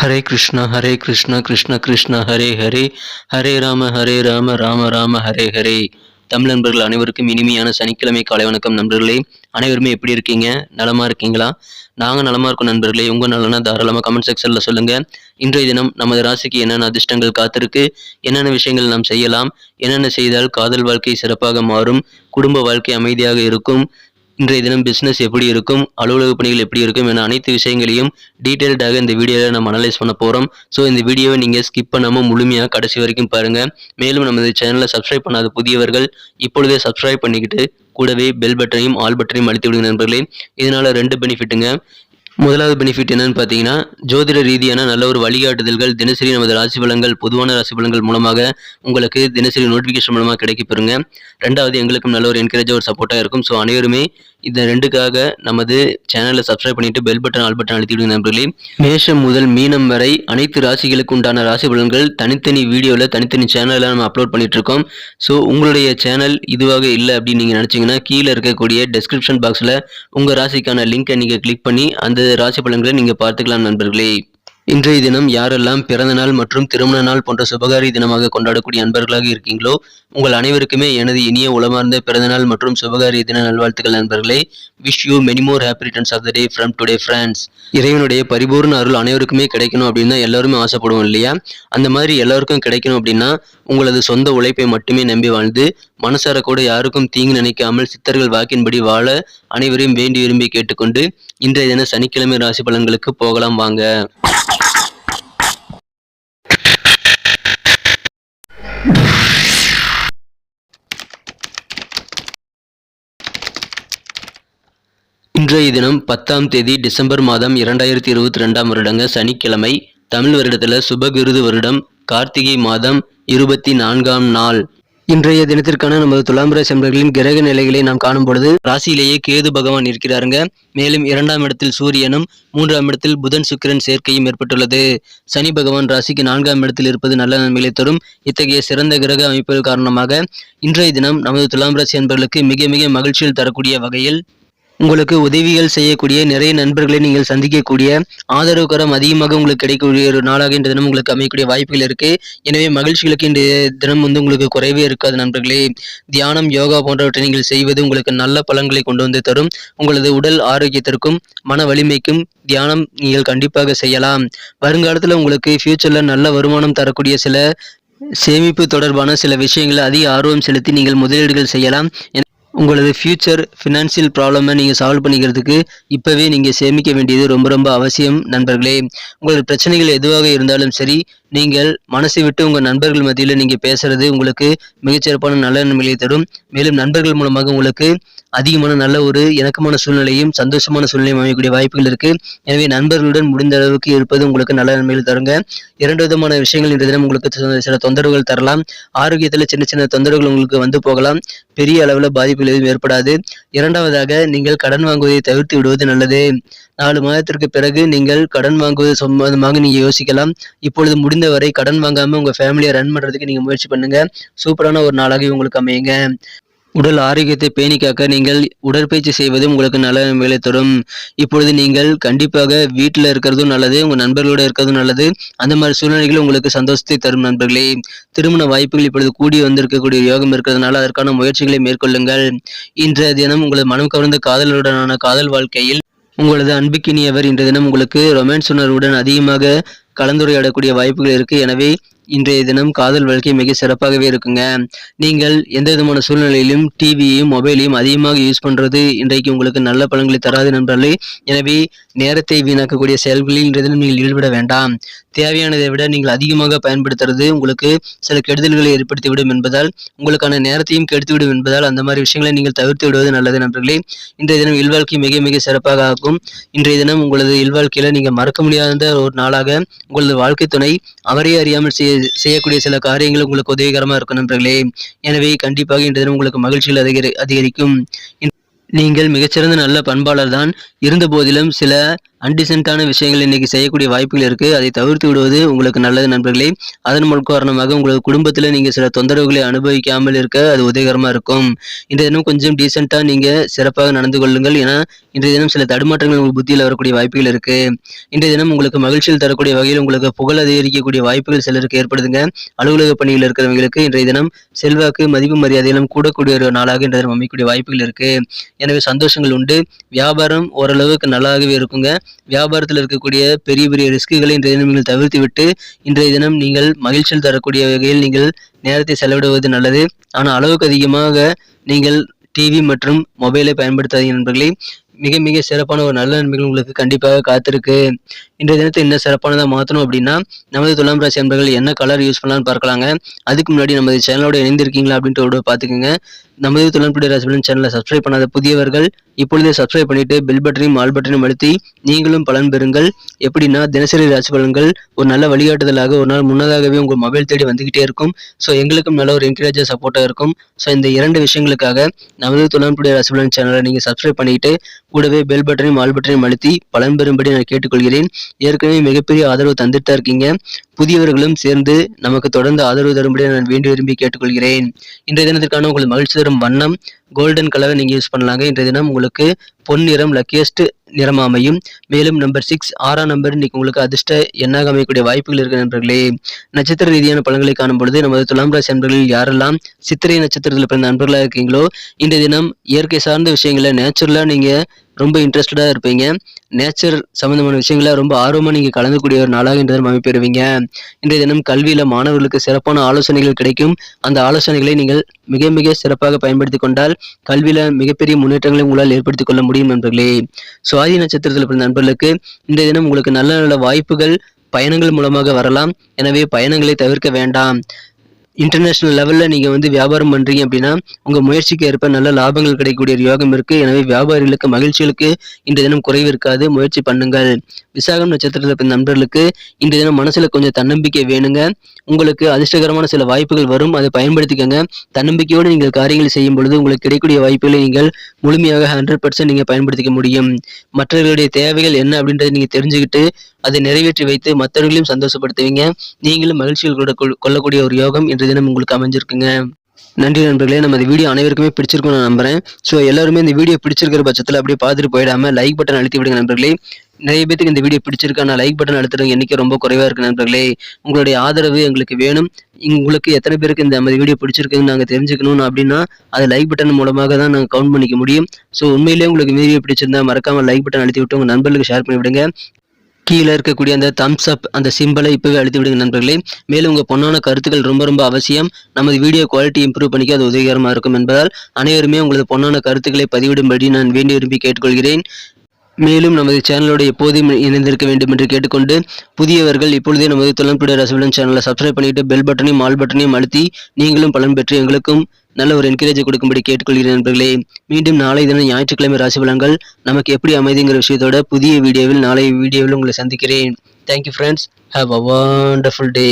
ஹரே கிருஷ்ணா ஹரே கிருஷ்ணா கிருஷ்ண கிருஷ்ணா ஹரே ஹரே. ஹரே ராம ஹரே ராம ராம ராம ஹரே ஹரே. தமிழ் நண்பர்கள் அனைவருக்கும் இனிமையான சனிக்கிழமை காலை வணக்கம் நண்பர்களே. அனைவருமே எப்படி இருக்கீங்க? நலமா இருக்கீங்களா? நாங்கள் நலமா இருக்கோம் நண்பர்களே. உங்க நலனா தாராளமாக கமெண்ட் செக்ஷனில் சொல்லுங்க. இன்றைய தினம் நமது ராசிக்கு என்னென்ன அதிர்ஷ்டங்கள் காத்திருக்கு? என்னென்ன விஷயங்கள் நாம் செய்யலாம்? என்னென்ன செய்தால் காதல் வாழ்க்கை சிறப்பாக மாறும்? குடும்ப வாழ்க்கை அமைதியாக இருக்கும்? இன்றைய தினம் பிஸ்னஸ் எப்படி இருக்கும் அலுவலக பணிகள் எப்படி இருக்கும் என அனைத்து விஷயங்களையும் டீட்டெயில்டாக இந்த வீடியோவில் நம்ம அனலைஸ் பண்ண போகிறோம் ஸோ இந்த வீடியோவை நீங்கள் ஸ்கிப் பண்ணாமல் முழுமையாக கடைசி வரைக்கும் பாருங்கள் மேலும் நமது சேனலை சப்ஸ்கிரைப் பண்ணாத புதியவர்கள் இப்பொழுதே சப்ஸ்கிரைப் பண்ணிக்கிட்டு கூடவே பெல் பட்டனையும் ஆல் பட்டனையும் அழுத்தி விடுங்க நண்பர்களே. இதனால் ரெண்டு பெனிஃபிட்டுங்க முதலாவது பெனிஃபிட் என்னன்னு பார்த்தீங்கன்னா ஜோதிட ரீதியான நல்ல ஒரு வழிகாட்டுதல்கள் தினசரி நமது ராசி பலங்கள் பொதுவான ராசி பலங்கள் மூலமாக உங்களுக்கு தினசரி நோட்டிஃபிகேஷன் மூலமாக கிடைக்க பெறுங்க. ரெண்டாவது எங்களுக்கும் நல்ல ஒரு என்கரேஜாக ஒரு சப்போர்ட்டாக இருக்கும். ஸோ அனைவருமே இந்த ரெண்டுக்காக நமது சேனலை சப்ஸ்கிரைப் பண்ணிட்டு பெல் பட்டன் ஆல் பட்டன் அழுத்தி விடுங்க நண்பர்களே. மேஷம் முதல் மீனம் வரை அனைத்து ராசிகளுக்கு உண்டான ராசி பலன்கள் தனித்தனி வீடியோவில் தனித்தனி சேனலில் நம்ம அப்லோட் பண்ணிட்டு இருக்கோம் ஸோ உங்களுடைய சேனல் இதுவாக இல்லை அப்படின்னு நீங்கள் நினச்சிங்கன்னா கீழே இருக்கக்கூடிய டெஸ்கிரிப்ஷன் பாக்ஸில் உங்கள் ராசிக்கான லிங்க்கை நீங்கள் கிளிக் பண்ணி அந்த ராசி பலன்களை நீங்கள் பார்த்துக்கலாம் நண்பர்களே. இன்றைய தினம் யாரெல்லாம் பிறந்த நாள் மற்றும் திருமண நாள் போன்ற சுபகாரி தினமாக கொண்டாடக்கூடிய அன்பர்களாக இருக்கீங்களோ உங்கள் அனைவருக்குமே எனது இனிய உளமார்ந்த பிறந்தநாள் மற்றும் சுபகாரி தின நல்வாழ்த்துக்கள் நண்பர்களே. Wish you many more happy returns of the day from today France இறைவனுடைய பரிபூர்ண அருள் அனைவருக்குமே கிடைக்கணும் அப்படின்னு தான் எல்லாருமே ஆசைப்படுவோம் இல்லையா? அந்த மாதிரி எல்லாருக்கும் கிடைக்கணும் அப்படின்னா உங்களது சொந்த உழைப்பை மட்டுமே நம்பி வாழ்ந்து மனசார கூட யாருக்கும் தீங்கு நினைக்காமல் சித்தர்கள் வாக்கின்படி வாழ அனைவரையும் வேண்டி விரும்பி கேட்டுக்கொண்டு இன்றைய தின சனிக்கிழமை ராசி பலன்களுக்கு போகலாம் வாங்க. இன்றைய தினம் பத்தாம் தேதி டிசம்பர் மாதம் இரண்டாயிரத்தி இருபத்தி ரெண்டாம் வருடங்க சனிக்கிழமை தமிழ் வருடத்தில் சுபகிருது வருடம். கார்த்திகை மாதம் இருபத்தி நான்காம் நாள். இன்றைய தினத்திற்கான நமது துலாம் ராசி அன்பர்களின் கிரக நிலைகளை நாம் காணும் பொழுது ராசியிலேயே கேது பகவான் இருக்கிறாருங்க. மேலும் இரண்டாம் இடத்தில் சூரியனும் மூன்றாம் இடத்தில் புதன் சுக்கிரன் சேர்க்கையும் ஏற்பட்டுள்ளது. சனி பகவான் ராசிக்கு நான்காம் இடத்தில் இருப்பது நல்ல நன்மைகளை தரும். இத்தகைய சிறந்த கிரக அமைப்புகள் காரணமாக இன்றைய தினம் நமது துலாம் ராசி அன்பர்களுக்கு மிக மிக மகிழ்ச்சியில் தரக்கூடிய வகையில் உங்களுக்கு உதவிகள் செய்யக்கூடிய நிறைய நண்பர்களை நீங்கள் சந்திக்கக்கூடிய ஆதரவுகரம் அதிகமாக உங்களுக்கு கிடைக்கக்கூடிய ஒரு நாளாக இந்த தினம் உங்களுக்கு அமையக்கூடிய வாய்ப்புகள் இருக்கு. எனவே மகிழ்ச்சிகளுக்கு இந்த தினம் வந்து உங்களுக்கு குறைவே இருக்காது நண்பர்களே. தியானம் யோகா போன்றவற்றை நீங்கள் செய்வது உங்களுக்கு நல்ல பலன்களை கொண்டு வந்து தரும். உங்களது உடல் ஆரோக்கியத்திற்கும் மன வலிமைக்கும் தியானம் நீங்கள் கண்டிப்பாக செய்யலாம். வருங்காலத்தில் உங்களுக்கு ஃபியூச்சரில் நல்ல வருமானம் தரக்கூடிய சில சேமிப்பு தொடர்பான சில விஷயங்களை அதிக ஆர்வம் செலுத்தி நீங்கள் முதலீடுகள் செய்யலாம். உங்களது ஃப்யூச்சர் ஃபினான்ஷியல் ப்ராப்ளமை நீங்கள் சால்வ் பண்ணிக்கிறதுக்கு இப்போவே நீங்கள் சேமிக்க வேண்டியது ரொம்ப ரொம்ப அவசியம் நண்பர்களே. உங்களது பிரச்சனைகள் எதுவாக இருந்தாலும் சரி நீங்கள் மனசை விட்டு உங்கள் நண்பர்கள் மத்தியில் நீங்கள் பேசுறது உங்களுக்கு மிகச்சிறப்பான நல்ல நன்மைகளை தரும். மேலும் நண்பர்கள் மூலமாக உங்களுக்கு அதிகமான நல்ல ஒரு இணக்கமான சூழ்நிலையும் சந்தோஷமான சூழ்நிலையும் அமையக்கூடிய வாய்ப்புகள் இருக்குது எனவே நண்பர்களுடன் முடிந்த அளவுக்கு இருப்பது உங்களுக்கு நல்ல நன்மைகள் தருங்க. இரண்டு விதமான விஷயங்கள் இன்றைய தினம் உங்களுக்கு சில- சில தொந்தரவுகள் தரலாம். ஆரோக்கியத்தில் சின்ன சின்ன தொந்தரவுகள் உங்களுக்கு வந்து போகலாம். பெரிய அளவில் பாதிப்பு பாதிப்புகள் எதுவும் ஏற்படாது. இரண்டாவதாக நீங்கள் கடன் வாங்குவதை தவிர்த்து விடுவது நல்லது. நாலு மாதத்திற்கு பிறகு நீங்கள் கடன் வாங்குவது சம்பந்தமாக நீங்க யோசிக்கலாம். இப்பொழுது முடிந்தவரை கடன் வாங்காம உங்க ஃபேமிலியை ரன் பண்றதுக்கு நீங்க முயற்சி பண்ணுங்க. சூப்பரான ஒரு நாளாகவே உங்களுக்கு அமையுங்க. உடல் ஆரோக்கியத்தை பேணி காக்க நீங்கள் உடற்பயிற்சி செய்வது உங்களுக்கு நல்ல நன்மைகளை தரும். இப்பொழுது நீங்கள் கண்டிப்பாக வீட்டில் இருக்கிறதும் நல்லது உங்கள் நண்பர்களோட இருக்கிறதும் நல்லது. அந்த மாதிரி சூழ்நிலைகள் உங்களுக்கு சந்தோஷத்தை தரும் நண்பர்களே. திருமண வாய்ப்புகள் இப்பொழுது கூடி வந்திருக்கக்கூடிய யோகம் இருக்கிறதுனால அதற்கான முயற்சிகளை மேற்கொள்ளுங்கள். இன்றைய தினம் உங்களது மனம் கவர்ந்த காதலருடனான காதல் வாழ்க்கையில் உங்களது அன்புக்கினியவர் இன்றைய தினம் உங்களுக்கு ரொமான்ஸ் உணர்வுடன் அதிகமாக கலந்துரையாடக்கூடிய வாய்ப்புகள் இருக்கு. எனவே இன்றைய தினம் காதல் வாழ்க்கை மிக சிறப்பாகவே இருக்குங்க. நீங்கள் எந்த விதமான சூழ்நிலையிலும் டிவியையும் மொபைலையும் அதிகமாக யூஸ் பண்ணுறது இன்றைக்கு உங்களுக்கு நல்ல பலன்களை தராது நண்பர்களே. எனவே நேரத்தை வீணாக்கக்கூடிய செயல்களில் இன்றைய தினம் நீங்கள் ஈடுபட வேண்டாம். தேவையானதை விட நீங்கள் அதிகமாக பயன்படுத்துறது உங்களுக்கு சில கெடுதல்களை ஏற்படுத்திவிடும் என்பதால் உங்களுக்கான நேரத்தையும் கெடுத்துவிடும் என்பதால் அந்த மாதிரி விஷயங்களை நீங்கள் தவிர்த்து விடுவது நல்லது நண்பர்களே. இன்றைய தினம் இல்வாழ்க்கை மிக மிக சிறப்பாக ஆகும். இன்றைய தினம் உங்களது இல்வாழ்க்கையில் நீங்கள் மறக்க முடியாத ஒரு நாளாக உங்களது வாழ்க்கை துணை அவரே அறியாமல் செய்ய செய்யக்கூடிய சில காரியங்கள் உங்களுக்கு உதவிகரமாக இருக்கும் நண்பர்களே. எனவே கண்டிப்பாக இன்று தினம் உங்களுக்கு மகிழ்ச்சிகள் அதிகரி அதிகரிக்கும். நீங்கள் மிகச்சிறந்த நல்ல பண்பாளர் தான். இருந்த போதிலும் சில அன்டிசென்ட்டான விஷயங்கள் இன்னைக்கு செய்யக்கூடிய வாய்ப்புகள் இருக்கு. அதை தவிர்த்து விடுவது உங்களுக்கு நல்லது நண்பர்களே. அதன் மூலம் காரணமாக உங்களுக்கு குடும்பத்தில் நீங்கள் சில தொந்தரவுகளை அனுபவிக்காமல் இருக்க அது உதவிகரமா இருக்கும். இன்றைய தினம் கொஞ்சம் டீசெண்டாக நீங்கள் சிறப்பாக நடந்து கொள்ளுங்கள். ஏன்னா இன்றைய தினம் சில தடுமாற்றங்கள் உங்கள் புத்தியில் வரக்கூடிய வாய்ப்புகள் இருக்கு. இன்றைய தினம் உங்களுக்கு மகிழ்ச்சியில் தரக்கூடிய வகையில் உங்களுக்கு புகழ் அதிகரிக்கக்கூடிய வாய்ப்புகள் சிலருக்கு ஏற்படுதுங்க. அலுவலக பணியில் இருக்கிறவங்களுக்கு இன்றைய தினம் செல்வாக்கு மதிப்பு மரியாதையிலும் கூடக்கூடிய ஒரு நாளாக இன்றைய தினம் அமைக்கக்கூடிய வாய்ப்புகள் இருக்கு. எனவே சந்தோஷங்கள் உண்டு. வியாபாரம் ஓரளவுக்கு நல்லாகவே இருக்குங்க. வியாபாரத்தில் இருக்கக்கூடிய பெரிய பெரிய ரிஸ்க்குகளை இன்றைய தினம் நீங்கள் தவிர்த்து விட்டு இன்றைய தினம் நீங்கள் மகிழ்ச்சியில் தரக்கூடிய வகையில் நீங்கள் நேரத்தை செலவிடுவது நல்லது. ஆனால் அளவுக்கு அதிகமாக நீங்கள் டிவி மற்றும் மொபைலை பயன்படுத்தாதீங்க நண்பர்களே. மிக மிக சிறப்பான ஒரு நல்ல நன்மைகள் உங்களுக்கு கண்டிப்பாக காத்திருக்கு. இன்றைய தினத்தை என்ன சிறப்பானதாக மாற்றணும் அப்படின்னா நமது துலாம் ராசி நண்பர்கள் என்ன கலர் யூஸ் பண்ணலாம்னு பார்க்கலாங்க. அதுக்கு முன்னாடி நமது சேனலோட இணைந்திருக்கீங்களா அப்படின்ட்டு பார்த்துக்கோங்க பார்த்துக்குங்க. நமது துளன்புடைய ராசிபலன் சேனலை சப்ஸ்கிரைப் பண்ணாத புதியவர்கள் இப்பொழுதே சப்ஸ்கிரைப் பண்ணிட்டு பெல் பட்டனையும் ஆல் பட்டனையும் அழுத்தி நீங்களும் பலன் பெறுங்கள். எப்படின்னா தினசரி ராசி பலன்கள் ஒரு நல்ல வழிகாட்டுதலாக ஒரு நாள் முன்னதாகவே உங்கள் மொபைல் தேடி வந்துகிட்டே இருக்கும். ஸோ எங்களுக்கும் நல்ல ஒரு என்கரேஜாக சப்போர்ட்டாக இருக்கும். ஸோ இந்த இரண்டு விஷயங்களுக்காக நமது துளன்புடைய ராசிபலன் சேனலை நீங்கள் சப்ஸ்கிரைப் பண்ணிட்டு கூடவே பெல் பட்டனையும் ஆல் பட்டனையும் அழுத்தி பலன் பெறும்படி நான் கேட்டுக்கொள்கிறேன். ஏற்கனவே மிகப்பெரிய ஆதரவு தந்துட்டா இருக்கீங்க. புதியவர்களும் சேர்ந்து நமக்கு தொடர்ந்து ஆதரவு தரும்படி நான் வேண்டி விரும்பி கேட்டுக்கொள்கிறேன். இன்றைய தினத்திற்கான உங்கள் மகிழ்ச்சி தரும் வண்ணம் கோல்டன் கலரை நீங்கள் யூஸ் பண்ணலாங்க. இன்றைய தினம் உங்களுக்கு பொன் நிறம் லக்கியஸ்ட் நிறம் அமையும். மேலும் நம்பர் சிக்ஸ் ஆறாம் நம்பர் இன்னைக்கு உங்களுக்கு அதிர்ஷ்ட எண்ணாக அமையக்கூடிய வாய்ப்புகள் இருக்கு நண்பர்களே. நட்சத்திர ரீதியான பலன்களை காணும் பொழுது நமது துலாம் ராசி நண்பர்களில் யாரெல்லாம் சித்திரை நட்சத்திரத்தில் பிறந்த நண்பர்களாக இருக்கீங்களோ இன்றைய தினம் இயற்கை சார்ந்த விஷயங்களை நேச்சுரலாக நீங்கள் ரொம்ப இன்ட்ரெஸ்டடாக இருப்பீங்க. நேச்சர் சம்மந்தமான விஷயங்களை ரொம்ப ஆர்வமாக நீங்கள் கலந்துக்கூடிய ஒரு நாளாக இன்றைய தினம் அமைப்பெறுவீங்க இன்றைய தினம் கல்வியில் மாணவர்களுக்கு சிறப்பான ஆலோசனைகள் கிடைக்கும். அந்த ஆலோசனைகளை நீங்கள் மிக மிக சிறப்பாக பயன்படுத்தி கொண்டால் கல்வியில மிகப்பெரிய முன்னேற்றங்களை உங்களால் ஏற்படுத்திக் கொள்ள முடியும் நண்பர்களே. சுவாதி நட்சத்திரத்தில் பிறந்த நண்பர்களுக்கு இந்த தினம் உங்களுக்கு நல்ல நல்ல வாய்ப்புகள் பயணங்கள் மூலமாக வரலாம். எனவே பயணங்களை தவிர்க்க வேண்டாம். இன்டர்நேஷ்னல் லெவலில் நீங்கள் வந்து வியாபாரம் பண்ணுறீங்க அப்படின்னா உங்கள் முயற்சிக்கு ஏற்ப நல்ல லாபங்கள் கிடைக்கக்கூடிய ஒரு யோகம் இருக்குது எனவே வியாபாரிகளுக்கு மகிழ்ச்சிகளுக்கு இந்த தினம் குறைவு இருக்காது. முயற்சி பண்ணுங்கள். விசாகம் நட்சத்திரத்தில் பிறந்த நண்பர்களுக்கு இந்த தினம் மனசில் கொஞ்சம் தன்னம்பிக்கை வேணுங்க. உங்களுக்கு அதிர்ஷ்டகரமான சில வாய்ப்புகள் வரும். அதை பயன்படுத்திக்கோங்க. தன்னம்பிக்கையோடு நீங்கள் காரியங்கள் செய்யும் பொழுது உங்களுக்கு கிடைக்கக்கூடிய வாய்ப்புகளை நீங்கள் முழுமையாக ஹண்ட்ரட் பர்சன்ட் நீங்கள் பயன்படுத்திக்க முடியும். மற்றவர்களுடைய தேவைகள் என்ன அப்படின்றத நீங்கள் தெரிஞ்சுக்கிட்டு அதை நிறைவேற்றி வைத்து மற்றவர்களையும் சந்தோஷப்படுத்துவீங்க. நீங்களும் மகிழ்ச்சிகள் கூட கொள்ளக்கூடிய ஒரு யோகம் என்று இன்றைய தினம் உங்களுக்கு அமைஞ்சிருக்குங்க. நன்றி நண்பர்களே நம்ம இந்த வீடியோ அனைவருக்குமே பிடிச்சிருக்கும் நான் நம்புறேன். ஸோ எல்லாருமே இந்த வீடியோ பிடிச்சிருக்கிற பட்சத்தில் அப்படியே பார்த்துட்டு போயிடாம லைக் பட்டன் அழுத்தி விடுங்க நண்பர்களே. நிறைய பேத்துக்கு இந்த வீடியோ பிடிச்சிருக்கா நான் லைக் பட்டன் அழுத்துறவங்க எண்ணிக்கை ரொம்ப குறைவாக இருக்கு நண்பர்களே. உங்களுடைய ஆதரவு எங்களுக்கு வேணும். உங்களுக்கு எத்தனை பேருக்கு இந்த மாதிரி வீடியோ பிடிச்சிருக்குன்னு நாங்கள் தெரிஞ்சுக்கணும் அப்படின்னா அது லைக் பட்டன் மூலமாக தான் நாங்கள் கவுண்ட் பண்ணிக்க முடியும். ஸோ உண்மையிலேயே உங்களுக்கு வீடியோ பிடிச்சிருந்தா மறக்காமல் லைக் பட்டன் அழுத்தி விட்டு உங்கள் நண்பர்களுக்கு ஷேர் பண்ணி விடுங்க. கீழே இருக்கக்கூடிய அந்த தம்ஸ் அப் அந்த சிம்பிளை இப்போவே அழுத்தி விடுங்க நண்பர்களே. மேலும் உங்கள் பொண்ணான கருத்துக்கள் ரொம்ப ரொம்ப அவசியம். நமது வீடியோ குவாலிட்டி இம்ப்ரூவ் பண்ணிக்க அது உதவிகரமாக இருக்கும் என்பதால் அனைவருமே உங்களது பொண்ணான கருத்துக்களை பதிவிடும்படி நான் வேண்டி விரும்பி கேட்டுக்கொள்கிறேன். மேலும் நமது சேனலோடு எப்போதும் இணைந்திருக்க வேண்டும் என்று கேட்டுக்கொண்டு புதியவர்கள் இப்பொழுதே நமது தொழில்நுட்ப ரசவிடன் சேனலை சப்ஸ்கிரைப் பண்ணிட்டு பெல் பட்டனையும் ஆல் பட்டனையும் அழுத்தி நீங்களும் பலன் பெற்று எங்களுக்கும் நல்ல ஒரு என்கரேஜ் கொடுக்கும்படி கேட்டுக்கொள்கிறேன் நண்பர்களே. மீண்டும் நாளை தினம் ஞாயிற்றுக்கிழமை ராசி பலன்கள் நமக்கு எப்படி அமைதிங்கிற விஷயத்தோட புதிய வீடியோவில் நாளை வீடியோவில் உங்களை சந்திக்கிறேன். Thank you friends have a wonderful day